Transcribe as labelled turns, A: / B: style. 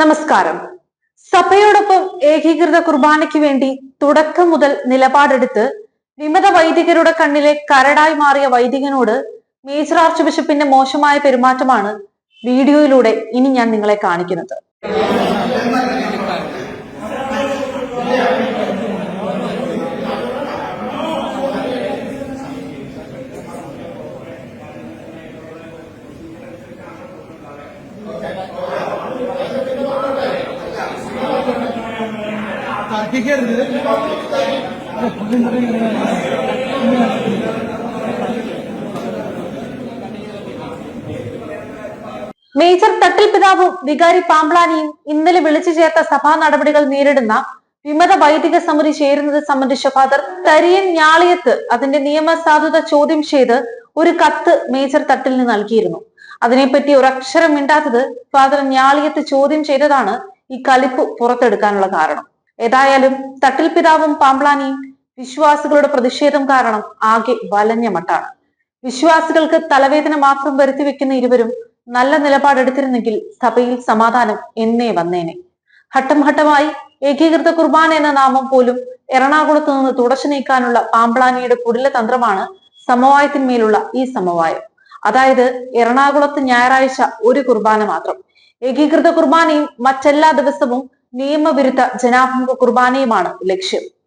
A: നമസ്കാരം. സഭയോടൊപ്പം ഏകീകൃത കുർബാനയ്ക്ക് വേണ്ടി തുടക്കം മുതൽ നിലപാടെടുത്ത് വിമത വൈദികരുടെ കണ്ണിലെ കരടായി മാറിയ വൈദികനോട് മേജർ ആർച്ച് ബിഷപ്പിന്റെ മോശമായ പെരുമാറ്റമാണ് വീഡിയോയിലൂടെ ഇനി ഞാൻ നിങ്ങളെ കാണിക്കുന്നത്. മേജർ തട്ടിൽ പിതാവും വികാരി പാമ്പ്ലാനിയും ഇന്നലെ വിളിച്ചു ചേർത്ത സഭാ നടപടികൾ നേരിടുന്ന വിമത വൈദിക സമിതി ചേരുന്നത് സംബന്ധിച്ച ഫാദർ തരിയൻ ഞാളിയത്ത് അതിന്റെ നിയമസാധുത ചോദ്യം ചെയ്ത് ഒരു കത്ത് മേജർ തട്ടിലിന് നൽകിയിരുന്നു. അതിനെപ്പറ്റി ഒരക്ഷരം മിണ്ടാത്തത് ഫാദർ ഞാളിയത്ത് ചോദ്യം ചെയ്തതാണ് ഈ കലിപ്പ് പുറത്തെടുക്കാനുള്ള കാരണം. ഏതായാലും തട്ടിൽ പിതാവും പാമ്പ്ലാനിയും വിശ്വാസികളുടെ പ്രതിഷേധം കാരണം ആകെ വലഞ്ഞ മട്ടാണ്. വിശ്വാസികൾക്ക് തലവേദന മാത്രം വരുത്തി വെക്കുന്ന ഇരുവരും നല്ല നിലപാടെടുത്തിരുന്നെങ്കിൽ സഭയിൽ സമാധാനം എന്നേ വന്നേനെ. ഘട്ടം ഘട്ടമായി ഏകീകൃത കുർബാന എന്ന നാമം പോലും എറണാകുളത്ത് നിന്ന് തുടച്ചു നീക്കാനുള്ള പാമ്പ്ലാനിയുടെ കുടില തന്ത്രമാണ് സമവായത്തിന്മേലുള്ള ഈ സമവായം. അതായത് എറണാകുളത്ത് ഞായറാഴ്ച ഒരു കുർബാന മാത്രം. ഏകീകൃത കുർബാനയും മറ്റെല്ലാ ദിവസവും നിയമവിരുദ്ധ ജനാഭിമുഖ കുർബാനയുമാണ് ലക്ഷ്യം.